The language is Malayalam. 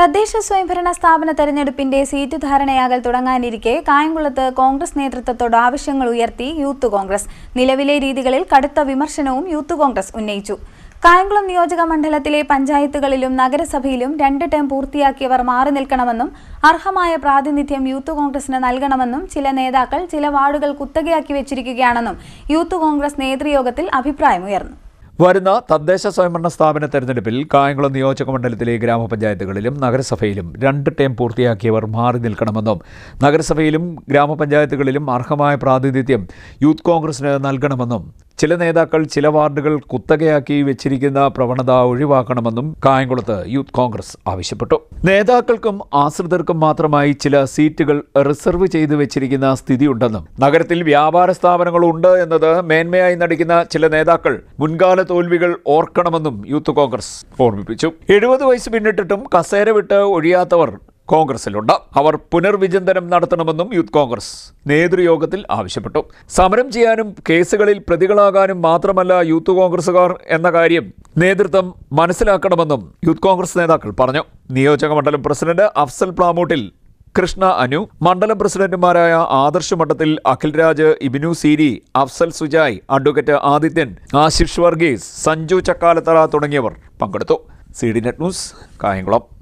തദ്ദേശ സ്വയംഭരണ സ്ഥാപന തെരഞ്ഞെടുപ്പിന്റെ സീറ്റ് ധാരണയാകൽ തുടങ്ങാനിരിക്കെ കായംകുളത്ത് കോൺഗ്രസ് നേതൃത്വത്തോട് ആവശ്യങ്ങൾ ഉയർത്തി യൂത്ത് കോൺഗ്രസ്. നിലവിലെ രീതികളിൽ കടുത്ത വിമർശനവും യൂത്ത് കോൺഗ്രസ് ഉന്നയിച്ചു. കായംകുളം നിയോജക മണ്ഡലത്തിലെ പഞ്ചായത്തുകളിലും നഗരസഭയിലും രണ്ട് ടേം പൂർത്തിയാക്കിയവർ മാറി നിൽക്കണമെന്നും അർഹമായ പ്രാതിനിധ്യം യൂത്ത് കോൺഗ്രസിന് നൽകണമെന്നും ചില നേതാക്കൾ ചില വാർഡുകൾ കുത്തകയാക്കി വെച്ചിരിക്കുകയാണെന്നും യൂത്ത് കോൺഗ്രസ് നേതൃയോഗത്തിൽ അഭിപ്രായമുയർന്നു. വരുന്ന തദ്ദേശ സ്വയംഭരണ സ്ഥാപന തെരഞ്ഞെടുപ്പിൽ കായംകുളം നിയോജക മണ്ഡലത്തിലെ ഗ്രാമപഞ്ചായത്തുകളിലും നഗരസഭയിലും രണ്ട് ടേം പൂർത്തിയാക്കിയവർ മാറി നിൽക്കണമെന്നും നഗരസഭയിലും ഗ്രാമപഞ്ചായത്തുകളിലും അർഹമായ പ്രാതിനിധ്യം യൂത്ത് കോൺഗ്രസിന് നൽകണമെന്നും ചില നേതാക്കൾ ചില വാർഡുകൾ കുത്തകയാക്കി വെച്ചിരിക്കുന്ന പ്രവണത ഒഴിവാക്കണമെന്നും കായംകുളത്ത് യൂത്ത് കോൺഗ്രസ് ആവശ്യപ്പെട്ടു. നേതാക്കൾക്കും ആശ്രിതർക്കും മാത്രമായി ചില സീറ്റുകൾ റിസർവ് ചെയ്തു വെച്ചിരിക്കുന്ന സ്ഥിതിയുണ്ടെന്നും നഗരത്തിൽ വ്യാപാര സ്ഥാപനങ്ങളുണ്ട് എന്നത് മേന്മയായി നടിക്കുന്ന ചില നേതാക്കൾ മുൻകാല തോൽവികൾ ഓർക്കണമെന്നും യൂത്ത് കോൺഗ്രസ് ഓർമ്മിപ്പിച്ചു. എഴുപത് വയസ്സ് പിന്നിട്ടിട്ടും കസേര വിട്ട് ഒഴിയാത്തവർ കോൺഗ്രസിലുണ്ട്. അവർ പുനർവിചിന്തനം നടത്തണമെന്നും യൂത്ത് കോൺഗ്രസ് നേതൃയോഗത്തിൽ ആവശ്യപ്പെട്ടു. സമരം ചെയ്യാനും കേസുകളിൽ പ്രതികളാകാനും മാത്രമല്ല യൂത്ത് കോൺഗ്രസുകാർ എന്ന കാര്യം നേതൃത്വം മനസ്സിലാക്കണമെന്നും യൂത്ത് കോൺഗ്രസ് നേതാക്കൾ പറഞ്ഞു. നിയോജക മണ്ഡലം പ്രസിഡന്റ് അഫ്സൽ പ്ലാമൂട്ടിൽ കൃഷ്ണ അനു മണ്ഡലം പ്രസിഡന്റുമാരായ ആദർശ് മഠത്തിൽ അഖിൽരാജ് ഇബിനു സീരി അഫ്സൽ സുജായ് അഡ്വക്കേറ്റ് ആദിത്യൻ ആശിഷ് വർഗീസ് സഞ്ജു ചക്കാലത്തറ തുടങ്ങിയവർ പങ്കെടുത്തു. C D net news Kayamkulam.